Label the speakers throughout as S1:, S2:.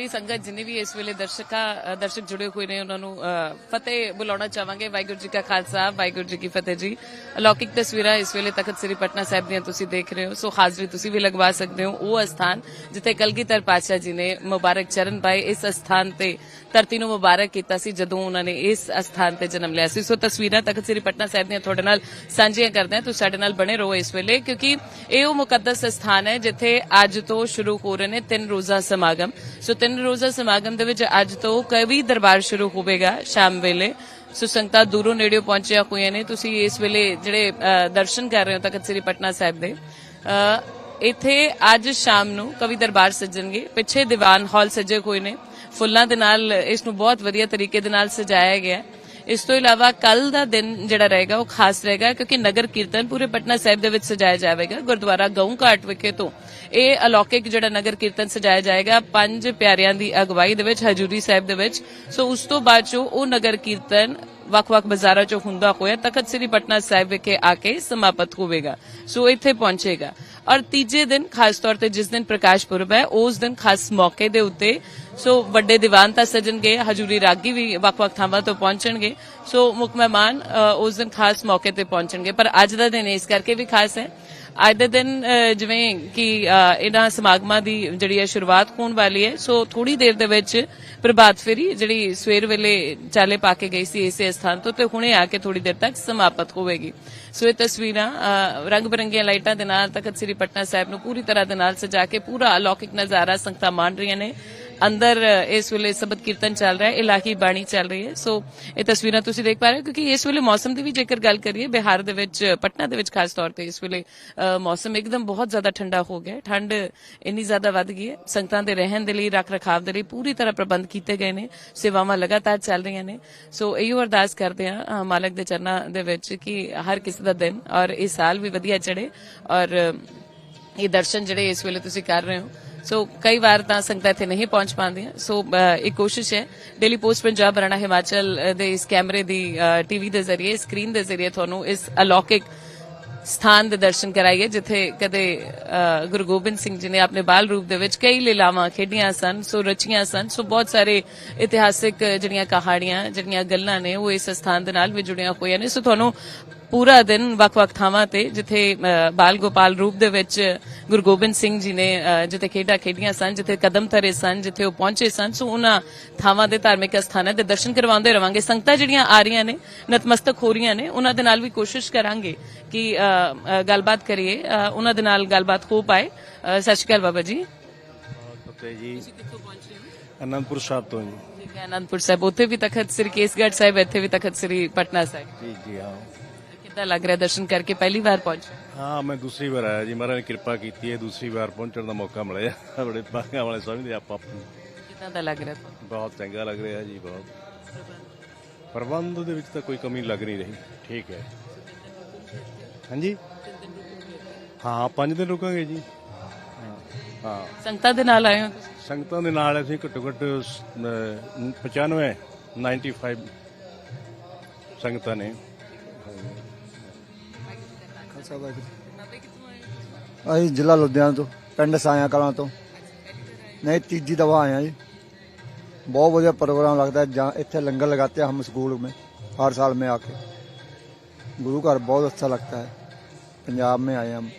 S1: ਸਾਰੀ ਸੰਗਤ ਜਿੰਨੇ ਵੀ ਇਸ ਵੇਲੇ ਦਰਸ਼ਕਾਂ ਦਰਸ਼ਕ ਜੁੜੇ ਹੋਏ ਨੇ, ਉਹਨਾਂ ਨੂੰ ਫਤਿਹ ਬੁਲਾਉਣਾ ਚਾਹਾਂਗੇ। ਵਾਹਿਗੁਰੂ ਜੀ ਕਾ ਖਾਲਸਾ, ਵਾਹਿਗੁਰੂ ਜੀ ਕੀ ਫਤਿਹ ਜੀ। ਅਲੌਕਿਕ ਤਸਵੀਰਾਂ ਇਸ ਵੇਲੇ ਤਖਤ ਸ੍ਰੀ ਪਟਨਾ ਸਾਹਿਬ ਦੀਆਂ ਤੁਸੀਂ ਦੇਖ ਰਹੇ ਹੋ। ਸੋ ਹਾਜ਼ਰੀ ਤੁਸੀਂ ਵੀ ਲਗਵਾ ਸਕਦੇ ਹੋ। ਉਹ ਅਸਥਾਨ ਜਿੱਥੇ ਕਲਗੀਧਰ ਪਾਤਸ਼ਾਹ ਜੀ ਨੇ ਮੁਬਾਰਕ ਚਰਨ ਪਾਏ, ਇਸ ਅਸਥਾਨ ਤੇ ਧਰਤੀ ਨੂੰ ਮੁਬਾਰਕ ਕੀਤਾ ਸੀ, ਜਦੋਂ ਉਹਨਾਂ ਨੇ ਇਸ ਅਸਥਾਨ ਤੇ ਜਨਮ ਲਿਆ ਸੀ। ਸੋ ਤਸਵੀਰਾਂ ਤਖਤ ਸ੍ਰੀ ਪਟਨਾ ਸਾਹਿਬ ਦੀਆਂ ਤੁਹਾਡੇ ਨਾਲ ਸਾਂਝੀਆਂ ਕਰਦੇ ਹਾਂ। ਤੁਸੀਂ ਸਾਡੇ ਨਾਲ ਬਣੇ ਰਹੋ ਇਸ ਵੇਲੇ, ਕਿਉਂਕਿ ਇਹ ਉਹ ਮੁਕੱਦਸ ਸਥਾਨ ਹੈ ਜਿੱਥੇ ਅੱਜ ਤੋਂ ਸ਼ੁਰੂ ਹੋ ਰਹੇ ਨੇ ਤਿੰਨ ਰੋਜ਼ਾ ਸਮਾਗਮ। ਸੋ ਤਿੰਨ ਰੋਜ਼ਾ ਸਮਾਗਮ ਦੇ ਵਿੱਚ ਅੱਜ ਤੋਂ ਕਵੀ ਦਰਬਾਰ ਸ਼ੁਰੂ ਹੋਵੇਗਾ ਸ਼ਾਮ ਵੇਲੇ। ਸੋ ਸੰਗਤਾਂ ਦੂਰੋਂ ਨੇੜਿਓਂ ਪਹੁੰਚਿਆ ਹੋਈਆਂ ਨੇ। ਤੁਸੀਂ ਇਸ ਵੇਲੇ ਜਿਹੜੇ ਦਰਸ਼ਨ ਕਰ ਰਹੇ ਹੋ ਤਖਤ ਸ੍ਰੀ ਪਟਨਾ ਸਾਹਿਬ ਦੇ। ਅ, ਇੱਥੇ ਅੱਜ ਸ਼ਾਮ ਨੂੰ ਕਵੀ ਦਰਬਾਰ ਸੱਜਣਗੇ। ਪਿੱਛੇ ਦੀਵਾਨ ਹਾਲ ਸਜੇ ਹੋਏ ਨੇ। ਫੁੱਲਾਂ ਦੇ ਨਾਲ ਇਸ ਨੂੰ ਬਹੁਤ ਵਧੀਆ ਤਰੀਕੇ ਦੇ ਨਾਲ ਸਜਾਇਆ ਗਿਆ। ਹੈ ਇਸ ਤੋਂ ਇਲਾਵਾ ਕੱਲ ਦਾ ਦਿਨ ਜਿਹੜਾ ਰਹੇਗਾ ਉਹ ਖਾਸ ਰਹੇਗਾ ਕਿਉਂਕਿ ਨਗਰ ਕੀਰਤਨ ਪੂਰੇ ਪਟਨਾ ਸਾਹਿਬ ਦੇ ਵਿੱਚ ਸਜਾਇਆ ਜਾਵੇਗਾ, ਗੁਰਦੁਆਰਾ ਗਊ ਘਾਟ ਵਿਖੇ ਤੋਂ। ਇਹ ਅਲੌਕਿਕ ਜਿਹੜਾ ਨਗਰ ਕੀਰਤਨ ਸਜਾਇਆ ਜਾਏਗਾ, ਪੰਜ ਪਿਆਰਿਆਂ ਦੀ ਅਗਵਾਈ ਦੇ ਵਿੱਚ, ਹਜੂਰੀ ਸਾਹਿਬ ਦੇ ਵਿੱਚ। ਸੋ ਉਸ ਤੋਂ ਬਾਅਦ ਚੋਂ ਉਹ ਨਗਰ ਕੀਰਤਨ ਵੱਖ-ਵੱਖ ਬਾਜ਼ਾਰਾਂ 'ਚੋਂ ਹੁੰਦਾ ਹੋਇਆ, ਤਖਤ ਸ੍ਰੀ ਪਟਨਾ ਸਾਹਿਬ ਵਿਖੇ ਆ ਕੇ ਸਮਾਪਤ ਹੋਵੇਗਾ। ਸੋ ਇੱਥੇ ਪਹੁੰਚੇਗਾ। ਔਰ ਤੀਜੇ ਦਿਨ, ਖਾਸ ਤੌਰ ਤੇ ਜਿਸ ਦਿਨ ਪ੍ਰਕਾਸ਼ ਪੁਰਬ ਹੈ, ਉਸ ਦਿਨ ਖਾਸ ਮੌਕੇ ਦੇ ਉੱਤੇ ਸੋ ਵੱਡੇ ਦੀਵਾਨ ਤਾਂ ਸਜਣਗੇ ਹਜੂਰੀ ਰਾਗੀ ਵੀ ਵੱਖ-ਵੱਖ ਥਾਵਾਂ ਤੋਂ ਪਹੁੰਚਣਗੇ। ਸੋ ਮੁੱਖ ਮਹਿਮਾਨ ਅ, ਉਸ ਦਿਨ ਖਾਸ ਮੌਕੇ ਤੇ ਪਹੁੰਚਣਗੇ। ਪਰ ਅੱਜ ਦਾ ਦਿਨ ਇਸ ਕਰਕੇ ਵੀ ਖਾਸ ਹੈ। ਅੱਜ ਦੇ ਦਿਨ ਜਿਵੇਂ ਕਿ ਇਹਨਾਂ ਸਮਾਗਮਾਂ ਦੀ ਜਿਹੜੀ ਹੈ ਸ਼ੁਰੂਆਤ ਹੋਣ ਵਾਲੀ ਹੈ ਸੋ ਥੋੜੀ ਦੇਰ ਦੇ ਵਿੱਚ ਪ੍ਰਭਾਤ ਫੇਰੀ ਜਿਹੜੀ ਸਵੇਰ ਵੇਲੇ ਚਾਲੇ ਪਾ ਕੇ ਗਈ ਸੀ ਇਸੇ ਸਥਾਨ ਤੋਂ ਤੇ ਹੁਣੇ ਆ ਕੇ ਥੋੜੀ ਦੇਰ ਤੱਕ ਸਮਾਪਤ ਹੋਵੇਗੀ। ਸੋ ਇਹ ਤਸਵੀਰਾਂ ਰੰਗ ਬਰੰਗੀਆਂ ਲਾਈਟਾਂ ਦੇ ਨਾਲ ਤਖਤ ਸ੍ਰੀ ਪਟਨਾ ਸਾਹਿਬ ਨੂੰ ਪੂਰੀ ਤਰ੍ਹਾਂ ਦੇ ਨਾਲ ਸਜਾ ਕੇ ਪੂਰਾ ਅਲੌਕਿਕ ਨਜ਼ਾਰਾ ਸੰਗਤਾਂ ਮਾਣ ਰਹੀਆਂ ਨੇ। ਅੰਦਰ ਇਸ ਵੇਲੇ ਸਬਦ ਕੀਰਤਨ ਚੱਲ ਰਿਹਾ ਹੈ, ਇਲਾਹੀ ਬਾਣੀ ਚੱਲ ਰਹੀ ਹੈ। ਸੋ ਇਹ ਤਸਵੀਰਾਂ ਤੁਸੀਂ ਦੇਖ ਪਾ ਰਹੇ ਹੋ, ਕਿਉਂਕਿ ਇਸ ਵੇਲੇ ਮੌਸਮ ਦੀ ਵੀ ਜੇਕਰ ਗੱਲ ਕਰੀਏ, ਬਿਹਾਰ ਦੇ ਵਿੱਚ, ਪਟਨਾ ਦੇ ਵਿੱਚ ਖਾਸ ਤੌਰ ਤੇ ਇਸ ਵੇਲੇ ਮੌਸਮ ਇੱਕਦਮ ਬਹੁਤ ਜ਼ਿਆਦਾ ਠੰਡਾ ਹੋ ਗਿਆ ਠੰਡ ਇੰਨੀ ਜ਼ਿਆਦਾ ਵੱਧ ਗਈ ਹੈ। ਸੰਗਤਾਂ ਦੇ ਰਹਿਣ ਦੇ ਲਈ ਰੱਖ ਰਖਾਵ ਦੇ ਲਈ ਪੂਰੀ ਤਰ੍ਹਾਂ ਪ੍ਰਬੰਧ ਕੀਤੇ ਗਏ ਨੇ। ਸੇਵਾਵਾਂ ਲਗਾਤਾਰ ਚੱਲ ਰਹੀਆਂ ਨੇ। ਸੋ ਇਹੋ ਅਰਦਾਸ ਕਰਦੇ ਆ ਮਾਲਕ ਦੇ ਚਰਨਾਂ ਦੇ ਵਿੱਚ ਕਿ ਹਰ ਕਿਸੇ ਦਾ ਦਿਨ ਔਰ ਇਹ ਸਾਲ ਵੀ ਵਧੀਆ ਚੜੇ ਔਰ, ਇਹ ਦਰਸ਼ਨ ਜਿਹੜੇ ਇਸ ਵੇਲੇ ਤੁਸੀਂ ਕਰ ਰਹੇ ਹੋ ਸੋ ਕਈ ਵਾਰ ਤਾਂ ਸੰਗਤਾਂ ਇੱਥੇ ਨਹੀਂ ਪਹੁੰਚ ਪਾਉਂਦੀਆਂ। ਸੋ ਅ, ਇੱਕ ਕੋਸ਼ਿਸ਼ ਹੈ। ਡੇਲੀ ਪੋਸਟ ਪੰਜਾਬ ਹਰਿਆਣਾ ਹਿਮਾਚਲ ਦੇ ਇਸ ਕੈਮਰੇ ਦੀ ਟੀਵੀ ਦੇ ਜ਼ਰੀਏ ਸਕਰੀਨ ਦੇ ਜ਼ਰੀਏ ਤੁਹਾਨੂੰ ਇਸ ਅਲੌਕਿਕ ਸਥਾਨ ਦੇ ਦਰਸ਼ਨ ਕਰਾਈਏ ਜਿੱਥੇ ਕਦੇ ਗੁਰੂ ਗੋਬਿੰਦ ਸਿੰਘ ਜੀ ਨੇ ਆਪਣੇ ਬਾਲ ਰੂਪ ਦੇ ਵਿੱਚ ਕਈ ਲੀਲਾਵਾਂ ਖੇਡੀਆਂ ਸਨ ਸੋ ਰਚੀਆਂ ਸਨ। ਸੋ ਬਹੁਤ ਸਾਰੇ ਇਤਿਹਾਸਿਕ ਜਿਹੜੀਆਂ ਕਹਾਣੀਆਂ ਜਿਹੜੀਆਂ ਗੱਲਾਂ ਨੇ ਉਹ ਇਸ ਸਥਾਨ ਦੇ ਨਾਲ ਵੀ ਜੁੜੀਆਂ ਹੋਈਆਂ ਨੇ। ਸੋ ਤੁਹਾਨੂੰ ਪੂਰਾ ਦਿਨ ਵੱਖ-ਵੱਖ ਥਾਵਾਂ ਤੇ ਜਿੱਥੇ ਬਾਲ ਗੋਪਾਲ ਰੂਪ ਦੇ ਵਿੱਚ ਗੁਰੂ ਗੋਬਿੰਦ ਸਿੰਘ ਜੀ ਨੇ ਜਿੱਥੇ ਖੇਡਾਂ ਖੇਡੀਆਂ ਸਨ ਜਿੱਥੇ ਕਦਮ ਧਰੇ ਸਨ ਜਿੱਥੇ ਉਹ ਪਹੁੰਚੇ ਸਨ ਸੋ ਉਹਨਾਂ ਥਾਵਾਂ ਦੇ ਧਾਰਮਿਕ ਸਥਾਨਾਂ ਦੇ ਦਰਸ਼ਨ ਕਰਵਾਉਂਦੇ ਰਵਾਂਗੇ। ਸੰਗਤਾਂ ਜਿਹੜੀਆਂ ਆ ਰਹੀਆਂ ਨੇ ਨਤਮਸਤਕ ਹੋ ਰਹੀਆਂ ਨੇ ਉਹਨਾਂ ਦੇ ਨਾਲ ਵੀ ਕੋਸ਼ਿਸ਼ ਕਰਾਂਗੇ ਕਿ ਗੱਲਬਾਤ ਕਰੀਏ ਉਹਨਾਂ ਦੇ ਨਾਲ ਗੱਲਬਾਤ ਹੋ ਪਾਏ। ਸਤਿ ਸ਼੍ਰੀ ਅਕਾਲ ਬਾਬਾ ਜੀ।
S2: ਅਨੰਦਪੁਰ ਸਾਹਿਬ ਤੋਂ ਜੀ।
S1: ਠੀਕ ਹੈ ਅਨੰਦਪੁਰ ਸਾਹਿਬ। ਉੱਥੇ ਵੀ ਤਖਤ ਸ੍ਰੀ ਕੇਸਗੜ੍ਹ ਸਾਹਿਬ ਇੱਥੇ ਵੀ ਤਖਤ ਸ੍ਰੀ ਪਟਨਾ ਸਾਹਿਬ।
S2: ਜੀ ਜੀ ਹਾਂ।
S1: ਕਿੱਦਾਂ ਲੱਗ ਰਿਹਾ ਦਰਸ਼ਨ ਕਰਕੇ? ਪਹਿਲੀ ਵਾਰ ਪਹੁੰਚੇ?
S2: ਹਾਂ ਮੈਂ ਦੂਸਰੀ ਵਾਰ ਆਇਆ ਜੀ। ਮਹਾਰਾਜ ਨੇ ਕਿਰਪਾ ਕੀਤੀ ਹੈ ਦੂਸਰੀ ਵਾਰ ਪਹੁੰਚਣ ਦਾ ਮੌਕਾ ਮਿਲਿਆ। ਬੜੇ ਭਾਗਾਂ ਵਾਲੇ ਸਮਝਦੇ ਆਪਾਂ ਆਪ ਨੂੰ।
S1: ਕਿੱਦਾਂ ਦਾ ਲੱਗ ਰਿਹਾ ਤੁਹਾਨੂੰ?
S2: ਬਹੁਤ ਚੰਗਾ ਲੱਗ ਰਿਹਾ ਜੀ ਬਹੁਤ। ਪ੍ਰਬੰਧ ਦੇ ਵਿੱਚ ਤਾਂ ਕੋਈ ਕਮੀ ਲੱਗ ਨਹੀਂ ਰਹੀ। ਠੀਕ ਹੈ। ਹਾਂਜੀ? ਹਾਂ ਪੰਜ ਦਿਨ ਰੁਕਾਂਗੇ ਜੀ। ਹਾਂ, ਹਾਂ।
S1: ਸੰਗਤਾਂ ਦੇ ਨਾਲ ਆਏ ਹੋ ਤੁਸੀਂ?
S2: ਸੰਗਤਾਂ ਦੇ ਨਾਲ ਅਸੀਂ ਘੱਟੋ ਘੱਟ ਸ- ਅਹ 95 95 ਸੰਗਤਾਂ ਨੇ।
S3: ਖਾਲਸਾ ਵਾਹਿਗੁਰੂ ਅਸੀਂ ਜ਼ਿਲ੍ਹਾ ਲੁਧਿਆਣਾ ਤੋਂ ਪਿੰਡ ਸਾਇਆ ਕਲਾਂ ਤੋਂ ਨਹੀਂ ਤੀਜੀ ਦਫਾ ਆਏ ਹਾਂ ਜੀ बहुत बढ़िया प्रोग्राम लगता है जहाँ इतने लंगर लगाते हैं हम स्कूल में हर साल में आके गुरु घर बहुत अच्छा लगता है पंजाब में आए हम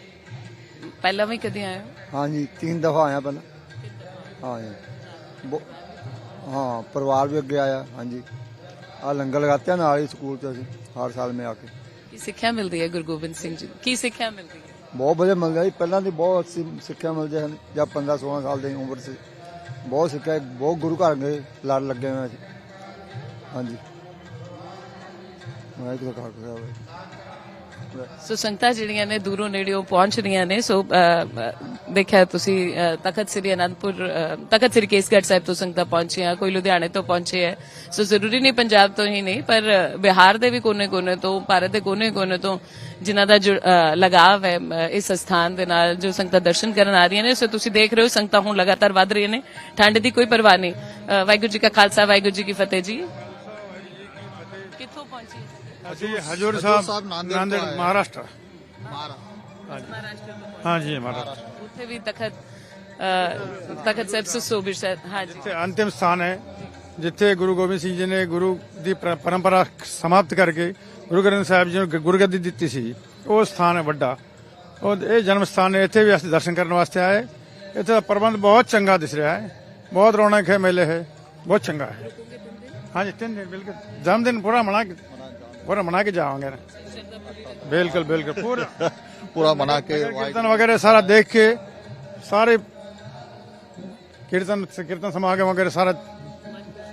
S1: ਪਹਿਲਾਂ ਵੀ ਕਦੇ ਆਏ ਹੋ
S3: हाँ जी तीन दफा आए हैं पहले हाँ जी बो- हाँ परिवार भी अगे आया हाँ जी आ लंगर लगाते हैं ना ही स्कूल से ਅਸੀਂ हर साल में आके
S1: ਕੀ ਸਿੱਖਿਆ ਮਿਲਦੀ ਹੈ ਗੁਰੂ ਗੋਬਿੰਦ ਸਿੰਘ ਜੀ ਕੀ ਸਿੱਖਿਆ ਮਿਲਦੀ ਹੈ?
S3: ਬਹੁਤ ਵਧੀਆ ਮਿਲਦਾ ਜੀ। ਪਹਿਲਾਂ ਦੀ ਬਹੁਤ ਅੱਛੀ ਸਿੱਖਿਆ ਮਿਲਦੀ ਹਨ ਜਦ 15 16 ਸਾਲ ਦੀ ਉਮਰ ਸੀ। ਬਹੁਤ ਸਿੱਖਿਆ, ਬਹੁਤ ਗੁਰੂ ਘਰ ਗਏ, ਲੜ ਲੱਗੇ ਹੋਏ ਸੀ ਹਾਂਜੀ। ਵਾਹਿਗੁਰੂ ਦਾ ਖਾਲਸਾ, ਵਾਹਿਗੁਰੂ।
S1: ਸੋ ਸੰਗਤਾਂ ਜਿਹੜੀਆਂ ਨੇ ਦੂਰੋਂ ਨੇੜਿਓਂ ਪਹੁੰਚ ਰਹੀਆਂ ਨੇ, ਸੋ ਦੇਖਿਆ ਤੁਸੀਂ ਤਖਤ ਸ੍ਰੀ ਅਨੰਦਪੁਰ ਤਖਤ ਸ੍ਰੀ ਕੇਸਗੜ੍ਹ ਸਾਹਿਬ ਤੋਂ ਸੰਗਤਾਂ ਪਹੁੰਚੀਆਂ, ਕੋਈ ਲੁਧਿਆਣੇ ਤੋਂ ਪਹੁੰਚੇ ਹੈ। ਸੋ ਜ਼ਰੂਰੀ ਨਹੀਂ ਪੰਜਾਬ ਤੋਂ ਹੀ ਨਹੀਂ, ਪਰ ਬਿਹਾਰ ਦੇ ਵੀ ਕੋਨੇ-ਕੋਨੇ ਤੋਂ, ਭਾਰਤ ਦੇ ਕੋਨੇ-ਕੋਨੇ ਤੋਂ ਜਿਨ੍ਹਾਂ ਦਾ ਜੁੜ- ਲਗਾਵ ਹੈ ਇਸ ਸਥਾਨ ਦੇ ਨਾਲ ਜੋ ਸੰਗਤਾਂ ਦਰਸ਼ਨ ਕਰਨ ਆ ਰਹੀਆਂ ਨੇ, ਸੋ ਤੁਸੀਂ ਦੇਖ ਰਹੇ ਹੋ ਸੰਗਤਾਂ ਹੁਣ ਲਗਾਤਾਰ ਵੱਧ ਰਹੀਆਂ ਨੇ, ਠੰਡ ਦੀ ਕੋਈ ਪਰਵਾਹ ਨਹੀਂ। ਵਾਹਿਗੁਰੂ ਜੀ ਕਾ ਖਾਲਸਾ, ਵਾਹਿਗੁਰੂ ਜੀ ਕੀ ਫਤਿਹ ਜੀ।
S4: ਅਸੀਂ ਹਜੂਰ ਸਾਹਿਬ ਨਾਂਦੇੜ ਮਹਾਰਾਸ਼ਟਰ। ਹਾਂਜੀ। ਹਾਂਜੀ ਮਹਾਰਾਸ਼ਟਰ।
S1: ਉੱਥੇ ਵੀ ਤਖਤ ਤਖਤ ਸਾਹਿਬ ਸੁਸੋਭਿਤ ਸਾਹਿਬ ਹਾਂਜੀ।
S4: ਜਿੱਥੇ ਅੰਤਿਮ ਸਥਾਨ ਹੈ ਜਿੱਥੇ ਗੁਰੂ ਗੋਬਿੰਦ ਸਿੰਘ ਜੀ ਨੇ ਗੁਰੂ ਦੀ ਪਰੰਪਰਾ ਸਮਾਪਤ ਕਰਕੇ ਗੁਰੂ ਗ੍ਰੰਥ ਸਾਹਿਬ ਜੀ ਨੂੰ ਗੁਰਗੱਦੀ ਦਿੱਤੀ ਸੀ। ਉਹ ਸਥਾਨ ਹੈ ਵੱਡਾ। ਉਹ ਇਹ ਜਨਮ ਸਥਾਨ ਹੈ ਇੱਥੇ ਵੀ ਅਸੀਂ ਦਰਸ਼ਨ ਕਰਨ ਵਾਸਤੇ ਆਏ ਇੱਥੇ ਦਾ ਪ੍ਰਬੰਧ ਬਹੁਤ ਚੰਗਾ ਦਿਸ ਰਿਹਾ ਹੈ। ਬਹੁਤ ਰੌਣਕ ਹੈ ਮੇਲੇ ਹੈ। ਬਹੁਤ ਚੰਗਾ ਹੈ। ਹਾਂਜੀ ਤਿੰਨ ਦਿਨ ਬਿਲਕੁਲ। ਜਨਮ ਦਿਨ ਪੂਰਾ ਮਨਾ पूरा मना के जाओगे बिल्कुल बिल्कुल पूरा
S5: पूरा मना के
S4: कीर्तन वगैरह सारा देख के सारे कीर्तन कीर्तन समागम वगैरह सारा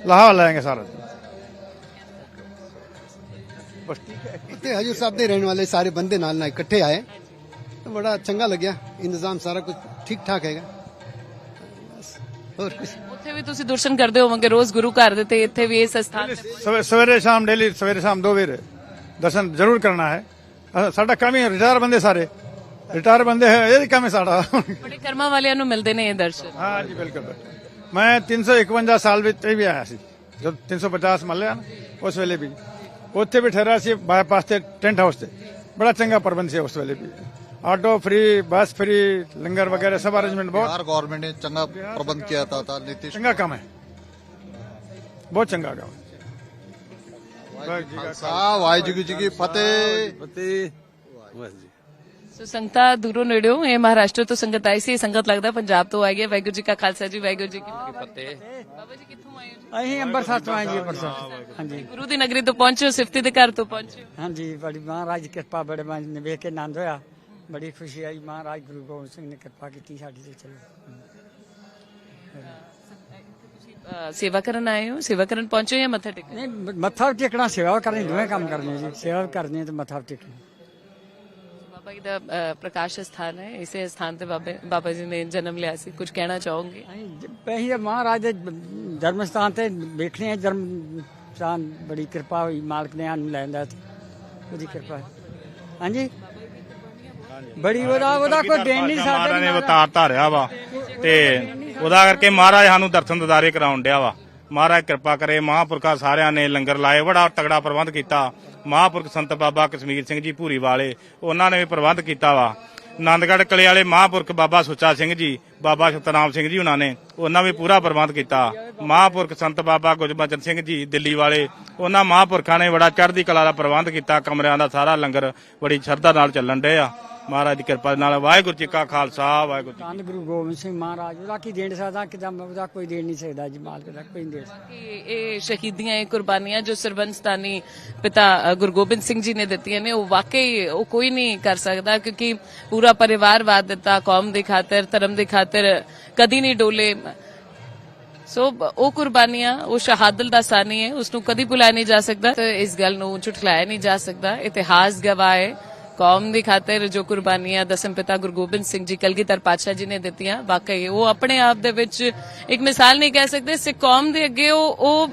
S4: लहा लाएंगे सारा ਬਸ ਠੀਕ ਹੈ
S6: ਇੱਥੇ ਹਜੂਰ ਸਾਹਿਬ ਦੇ ਰਹਿਣ ਵਾਲੇ ਸਾਰੇ ਬੰਦੇ ਨਾਲ ਨਾਲ ਇਕੱਠੇ ਆਏ ਬੜਾ ਚੰਗਾ ਲੱਗਿਆ ਇੰਤਜ਼ਾਮ ਸਾਰਾ ਕੁਝ ਠੀਕ ਠਾਕ ਹੈਗਾ ਹੋਰ ਕੁਛ?
S1: ਉੱਥੇ ਵੀ ਤੁਸੀਂ ਦਰਸ਼ਨ ਕਰਦੇ ਹੋਵੋਗੇ ਰੋਜ਼ ਗੁਰੂ ਘਰ ਦੇ ਤੇ ਇੱਥੇ ਵੀ ਇਸ ਸਥਾਨ ਤੇ
S4: ਸਵੇ- ਸਵੇਰੇ ਸ਼ਾਮ ਡੇਲੀ ਸਵੇਰੇ ਸ਼ਾਮ ਦੋ ਵੇਰ ਦਰਸ਼ਨ ਜ਼ਰੂਰ ਕਰਨਾ ਹੈ। ਸਾਡਾ ਕੰਮ ਹੀ ਰਿਟਾਇਰ ਬੰਦੇ ਸਾਰੇ। ਰਿਟਾਇਰ ਬੰਦੇ ਹੈ ਇਹ ਕੰਮ ਹੈ ਸਾਡਾ।
S1: ਬੜੇ ਕਰਮਾਂ ਵਾਲਿਆਂ ਨੂੰ ਮਿਲਦੇ ਨੇ ਇਹ ਦਰਸ਼ਨ।
S4: ਹਾਂ ਜੀ ਬਿਲਕੁਲ। ਮੈਂ 351 ਸਾਲ ਵਿੱਚ ਵੀ ਆਇਆ ਸੀ। ਜਦ 350 ਮੱਲਿਆ ਨਾ ਉਸ ਵੇਲੇ ਵੀ। ਉੱਥੇ ਵੀ ਠਹਿਰਾ ਸੀ ਬਾਈਪਾਸ ਤੇ ਟੈਂਟ ਹਾਊਸ ਤੇ। ਬੜਾ ਚੰਗਾ ਪ੍ਰਬੰਧ ਸੀ ਉਸ ਵੇਲੇ ਵੀ। Auto free bus free langar ਵਗੈਰਾ सब अरेंजमेंट बहुत
S5: बिहार गवर्नमेंट ने चंगा प्रबंध किया था, था नीतीश
S4: चंगा काम है बहुत चंगा काम है। ਜੀ ਜੀ
S5: ਕੀ ਫਤਿਹ ਪਤੀ ਬਸ ਜੀ
S1: ਸੋ ਦੂਰੋਂ ਨੇੜਿਓਂ ਇਹ ਮਹਾਰਾਸ਼ਟਰ ਤੋਂ ਸੰਗਤ ਆਈ ਸੀ ਸੰਗਤ ਲੱਗਦਾ ਪੰਜਾਬ ਤੋਂ ਆਈ ਹੈ। ਵਾਹਿਗੁਰੂ ਜੀ ਕਾ ਖਾਲਸਾ ਜੀ ਵਾਹਿਗੁਰੂ ਜੀ ਕੀ ਫਤਿਹ। ਬਾਬਾ ਜੀ ਕਿੱਥੋਂ ਆਏ ਹੋ?
S7: ਅਸੀਂ ਅੰਮ੍ਰਿਤਸਰ ਤੋਂ ਆਏ ਜੀ ਅੰਮ੍ਰਿਤਸਰ ਹਾਂਜੀ।
S1: ਗੁਰੂ ਦੀ ਨਗਰੀ ਤੋਂ ਪਹੁੰਚੇ ਸਿਫਤੀ ਦੇ ਘਰ ਤੋਂ ਪਹੁੰਚੇ
S7: ਹਾਂਜੀ ਬੜੀ ਮਹਾਰਾਜ ਕਿਰਪਾ ਬੜੇ ਮਾਨ ਨੇ ਵੇਖ ਕੇ ਆਨੰਦ ਹੋਇਆ। ਬੜੀ ਖੁਸ਼ੀ ਆਈ ਮਹਾਰਾਜ ਗੁਰੂ ਗੋਬਿੰਦ ਸਿੰਘ ਨੇ ਕਿਰਪਾ ਕੀਤੀ ਸਾਡੀ ਤੇ ਚਲੋ।
S1: ਅ, ਸੇਵਾ ਕਰਨ ਆਏ ਹੋ? ਸੇਵਾ ਕਰਨ ਪਹੁੰਚੇ ਹੋ ਜਾਂ ਮੱਥਾ ਟੇਕਣ?
S7: ਨਹੀਂ ਮ- ਮੱਥਾ ਵੀ ਟੇਕਣਾ ਸੇਵਾ ਕਰਨੀ ਦੋਵੇਂ ਕੰਮ ਕਰਨੇ ਜੀ। ਸੇਵਾ ਵੀ ਕਰਨੀ ਤੇ ਮੱਥਾ ਵੀ ਟੇਕਣਾ।
S1: ਬਾਬਾ ਜੀ ਦਾ ਅ, ਪ੍ਰਕਾਸ਼ ਸਥਾਨ ਹੈ। ਇਸੇ ਸਥਾਨ ਤੇ ਬਾਬੇ ਬਾਬਾ ਜੀ ਨੇ ਜਨਮ ਲਿਆ ਸੀ। ਕੁਝ ਕਹਿਣਾ ਚਾਹੋਗੇ?
S7: ਤਾਂ ਮਹਾਰਾਜ ਦੇ ਜਨਮ ਸਥਾਨ ਤੇ ਵੇਖਣੇ ਆ ਜਨਮ ਸਥਾਨ। ਬੜੀ ਕਿਰਪਾ ਹੋਈ ਮਾਲਕ ਨੇ ਸਾਨੂੰ ਲੈਂਦਾ ਤੇ। ਉਹਦੀ ਕਿਰਪਾ। ਹਾਂਜੀ? ਬੜੀ ਉਹਦਾ ਉਹਦਾ ਕੋਈ ਦੇਣ ਨਹੀਂ
S8: ਮਹਾਰਾਜ
S7: ਸਾਡੇ
S8: ਨੇ। ਅਵਤਾਰ ਧਾਰਿਆ ਵਾ ਤੇ ਉਹਦਾ ਕਰਕੇ ਮਹਾਰਾਜ ਸਾਨੂੰ ਦਰਸ਼ਨ ਦਿਦਾਰੇ ਕਰਾਉਣ ਡਿਆ ਵਾ। ਮਹਾਰਾਜ ਕਿਰਪਾ ਕਰੇ ਮਹਾਂਪੁਰਖਾਂ ਸਾਰਿਆਂ ਨੇ ਲੰਗਰ ਲਾਏ ਬੜਾ ਤਗੜਾ ਪ੍ਰਬੰਧ ਕੀਤਾ। ਮਹਾਂਪੁਰਖ ਸੰਤ ਬਾਬਾ ਕਸ਼ਮੀਰ ਸਿੰਘ ਜੀ ਭੂਰੀ ਵਾਲੇ ਉਹਨਾਂ ਨੇ ਵੀ ਪ੍ਰਬੰਧ ਕੀਤਾ ਵਾ। ਆਨੰਦਗੜ੍ਹ ਕਲੇ ਵਾਲੇ ਮਹਾਂਪੁਰਖ ਬਾਬਾ ਸੁੱਚਾ ਸਿੰਘ ਜੀ ਬਾਬਾ ਸਤਨਾਮ ਸਿੰਘ ਜੀ ਉਹਨਾਂ ਨੇ ਉਹਨਾਂ ਵੀ ਪੂਰਾ ਪ੍ਰਬੰਧ ਕੀਤਾ। ਮਹਾਂਪੁਰਖ ਸੰਤ ਬਾਬਾ ਗੁਰਬਚਨ ਸਿੰਘ ਜੀ ਦਿੱਲੀ ਵਾਲੇ ਉਹਨਾਂ ਮਹਾਂਪੁਰਖਾਂ ਨੇ ਬੜਾ ਚੜ੍ਹਦੀ ਕਲਾ ਦਾ ਪ੍ਰਬੰਧ ਕੀਤਾ ਕਮਰਿਆਂ ਦਾ ਸਾਰਾ ਲੰਗਰ ਬੜੀ ਸ਼ਰਧਾ ਨਾਲ ਚੱਲਣ ਡਿਆ ਮਹਾਰਾਜ ਦੀ ਕਿਰਪਾ ਨਾਲ ਵਾਹਿਗੁਰੂ ਜੀ ਕਾ ਖਾਲਸਾ ਵਾਹਿਗੁਰੂ ਜੀ ਕੀ
S7: ਧੰਨ ਗੁਰੂ ਗੋਬਿੰਦ ਸਿੰਘ ਮਹਾਰਾਜ ਉਹਦਾ ਕੀ ਦੇਣ ਸਕਦਾ? ਕਿ ਜਾਂ ਉਹਦਾ ਕੋਈ ਦੇਣ ਨਹੀਂ ਸਕਦਾ ਜੀ ਮਾਲਕ ਦਾ ਕੋਈ ਨਹੀਂ ਦੇ ਸਕਦਾ।
S1: ਕਿ ਇਹ ਸ਼ਹੀਦੀਆਂ ਇਹ ਕੁਰਬਾਨੀਆਂ ਜੋ ਸਰਬੰਸਤਾਨੀ ਪਿਤਾ ਅ, ਗੁਰੂ ਗੋਬਿੰਦ ਸਿੰਘ ਜੀ ਨੇ ਦਿੱਤੀਆਂ ਨੇ ਉਹ ਵਾਕਈ ਉਹ ਕੋਈ ਨਹੀਂ ਕਰ ਸਕਦਾ ਕਿਉਂਕਿ ਪੂਰਾ ਪਰਿਵਾਰਵਾਦ ਦਿੱਤਾ ਕੌਮ ਦੀ ਖਾਤਰ ਧਰਮ ਦੀ ਖਾਤਰ। ਕਦੀ ਨਹੀਂ ਡੋਲੇ। ਸੋ ਉਹ ਕੁਰਬਾਨੀਆਂ, ਉਹ ਸ਼ਹਾਦਤ ਦਾ ਸਾਨੀ ਹੈ ਉਸ ਨੂੰ ਕਦੀ ਭੁਲਾਇਆ ਨਹੀਂ ਜਾ ਸਕਦਾ। ਤੇ ਇਸ ਗੱਲ ਨੂੰ ਝੁਠਲਾਇਆ ਨਹੀਂ ਜਾ ਸਕਦਾ। ਇਤਿਹਾਸ ਗਵਾਹ ਹੈ। ਕੌਮ ਦੀ ਖਾਤਰ ਜੋ ਕੁਰਬਾਨੀਆਂ ਦਸਮ ਪਿਤਾ ਗੁਰੂ ਗੋਬਿੰਦ ਸਿੰਘ ਜੀ, ਕਲਗੀਧਰ ਪਾਤਸ਼ਾਹ ਜੀ ਨੇ ਦਿੱਤੀਆਂ, ਵਾਕਈ ਉਹ ਆਪਣੇ ਆਪ ਦੇ ਵਿੱਚ ਇੱਕ ਮਿਸਾਲ ਨਹੀਂ ਕਹਿ ਸਕਦੇ। ਸਿੱਖ ਕੌਮ ਦੇ ਅੱਗੇ ਉਹ ਉਹ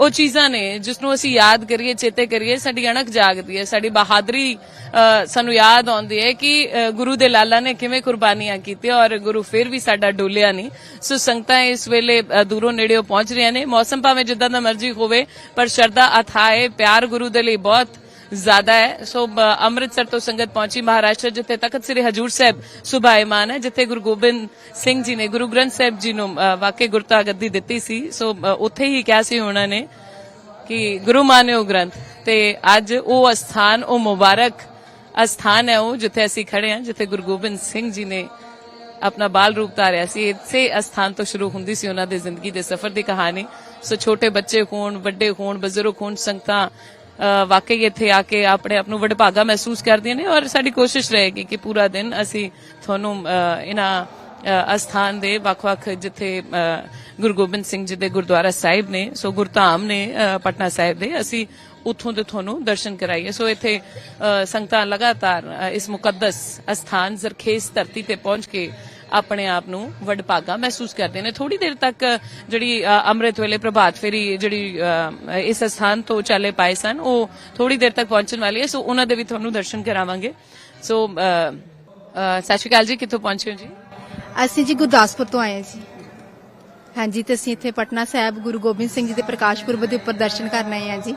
S1: ਉਹ ਚੀਜ਼ਾਂ ਨੇ ਜਿਸ ਨੂੰ ਅਸੀਂ ਯਾਦ ਕਰੀਏ ਚੇਤੇ ਕਰੀਏ ਸਾਡੀ ਅਣਖ ਜਾਗਦੀ ਹੈ ਸਾਡੀ ਬਹਾਦਰੀ ਅ, ਸਾਨੂੰ ਯਾਦ ਆਉਂਦੀ ਹੈ ਕਿ ਗੁਰੂ ਦੇ ਲਾਲਾ ਨੇ ਕਿਵੇਂ ਕੁਰਬਾਨੀਆਂ ਕੀਤੀਆਂ ਔਰ ਗੁਰੂ ਫਿਰ ਵੀ ਸਾਡਾ ਡੋਲਿਆ ਨਹੀਂ। ਸੋ ਸੰਗਤਾਂ ਇਸ ਵੇਲੇ ਦੂਰੋਂ ਨੇੜਿਓਂ ਪਹੁੰਚ ਰਹੀਆਂ ਨੇ। ਮੌਸਮ ਭਾਵੇਂ ਜਿੱਦਾਂ ਦਾ ਮਰਜ਼ੀ ਹੋਵੇ ਪਰ ਸ਼ਰਧਾ ਅਥਾਹ ਹੈ ਪਿਆਰ ਗੁਰੂ ਦੇ ਲਈ ਬਹੁਤ ਜ਼ਿਆਦਾ ਹੈ ਸੋ ਅੰਮ੍ਰਿਤਸਰ ਤੋਂ ਸੰਗਤ ਪਹੁੰਚੀ ਮਹਾਰਾਸ਼ਟਰ ਜਿੱਥੇ ਤਖਤ ਸ੍ਰੀ ਹਜੂਰ ਸਾਹਿਬ ਸੁਭਾਇਮਾਨ ਹੈ ਜਿੱਥੇ ਗੁਰੂ ਗੋਬਿੰਦ ਸਿੰਘ ਜੀ ਨੇ ਗੁਰੂ ਗ੍ਰੰਥ ਸਾਹਿਬ ਜੀ ਨੂੰ ਵਾਕਈ ਗੁਰਤਾ ਗੱਦੀ ਦਿੱਤੀ ਸੀ ਸੋ ਉੱਥੇ ਹੀ ਕਿਹਾ ਸੀ ਉਹਨਾਂ ਨੇ ਕਿ ਗੁਰੂ ਮਾਨਿਓ ਗ੍ਰੰਥ ਤੇ ਅੱਜ ਉਹ ਅਸਥਾਨ ਉਹ ਮੁਬਾਰਕ ਅਸਥਾਨ ਹੈ ਉਹ ਜਿੱਥੇ ਅਸੀਂ ਖੜੇ ਹਾਂ ਜਿੱਥੇ ਗੁਰੂ ਗੋਬਿੰਦ ਸਿੰਘ ਜੀ ਨੇ ਆਪਣਾ ਬਾਲ ਰੂਪ ਧਾਰਿਆ ਸੀ ਇਸੇ ਅਸਥਾਨ ਤੋਂ ਸ਼ੁਰੂ ਹੁੰਦੀ ਸੀ ਉਹਨਾਂ ਦੀ ਜ਼ਿੰਦਗੀ ਦੇ ਸਫ਼ਰ ਦੀ ਕਹਾਣੀ ਸੋ ਛੋਟੇ ਬੱਚੇ ਹੋਣ ਵੱਡੇ ਹੋਣ ਬਜ਼ੁਰਗ ਹੋਣ ਸੰਗਤਾਂ ਵਾਕਈ ਇੱਥੇ ਆ ਕੇ ਆਪਣੇ ਆਪ ਨੂੰ ਵਡਭਾਗਾ ਮਹਿਸੂਸ ਕਰਦੀਆਂ ਨੇ ਔਰ ਸਾਡੀ ਕੋਸ਼ਿਸ਼ ਰਹੇਗੀ ਕਿ ਪੂਰਾ ਦਿਨ ਅਸੀਂ ਤੁਹਾਨੂੰ ਇਹਨਾਂ ਅਸਥਾਨ ਦੇ ਵੱਖ-ਵੱਖ ਜਿੱਥੇ ਗੁਰੂ ਗੋਬਿੰਦ ਸਿੰਘ ਜੀ ਦੇ ਗੁਰਦੁਆਰਾ ਸਾਹਿਬ ਨੇ, ਸੋ ਗੁਰਧਾਮ ਨੇ ਪਟਨਾ ਸਾਹਿਬ ਦੇ, ਅਸੀਂ ਉਥੋਂ ਦੇ ਤੁਹਾਨੂੰ ਦਰਸ਼ਨ ਕਰਾਈਏ। ਸੋ ਇੱਥੇ ਸੰਗਤਾਂ ਲਗਾਤਾਰ ਇਸ ਮੁਕੱਦਸ ਅਸਥਾਨ ਜ਼ਰਖੇਜ਼ ਧਰਤੀ ਤੇ ਪਹੁੰਚ ਕੇ ਆਪਣੇ ਆਪ ਨੂੰ ਵਡਭਾਗਾ ਮਹਿਸੂਸ ਕਰਦੇ ਨੇ। ਥੋੜੀ ਦੇਰ ਤੱਕ ਜਿਹੜੀ ਅੰਮ੍ਰਿਤ ਵੇਲੇ ਪ੍ਰਭਾਤ ਫੇਰੀ ਜਿਹੜੀ ਇਸ ਅਸਥਾਨ ਤੋਂ ਚੱਲੇ ਪਾਏ ਸਨ, ਉਹ ਥੋੜੀ ਦੇਰ ਤੱਕ ਪਹੁੰਚਣ ਵਾਲੀ ਹੈ। ਸੋ ਉਹਨਾਂ ਦੇ ਵੀ ਤੁਹਾਨੂੰ ਦਰਸ਼ਨ ਕਰਾਵਾਂਗੇ। ਸੋ ਸਤਿ ਸ਼੍ਰੀ ਅਕਾਲ ਜੀ। ਕਿੱਥੋਂ ਪਹੁੰਚੇ ਹੋ ਜੀ?
S9: ਅਸੀਂ ਜੀ ਗੁਰਦਾਸਪੁਰ ਤੋਂ ਆਏ ਜੀ ਹਾਂਜੀ, ਤੇ ਅਸੀਂ ਇੱਥੇ ਪਟਨਾ ਸਾਹਿਬ ਗੁਰੂ ਗੋਬਿੰਦ ਸਿੰਘ ਜੀ ਦੇ ਪ੍ਰਕਾਸ਼ ਪੁਰਬ ਦੇ ਉੱਪਰ ਦਰਸ਼ਨ ਕਰਨ ਆਏ ਹਾਂ ਜੀ।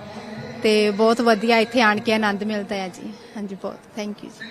S9: ਤੇ ਬਹੁਤ ਵਧੀਆ ਇੱਥੇ ਆਣ ਕੇ ਆਨੰਦ ਮਿਲਦਾ ਹੈ ਜੀ। ਹਾਂਜੀ, ਬਹੁਤ। ਥੈਂਕ ਯੂ ਜੀ।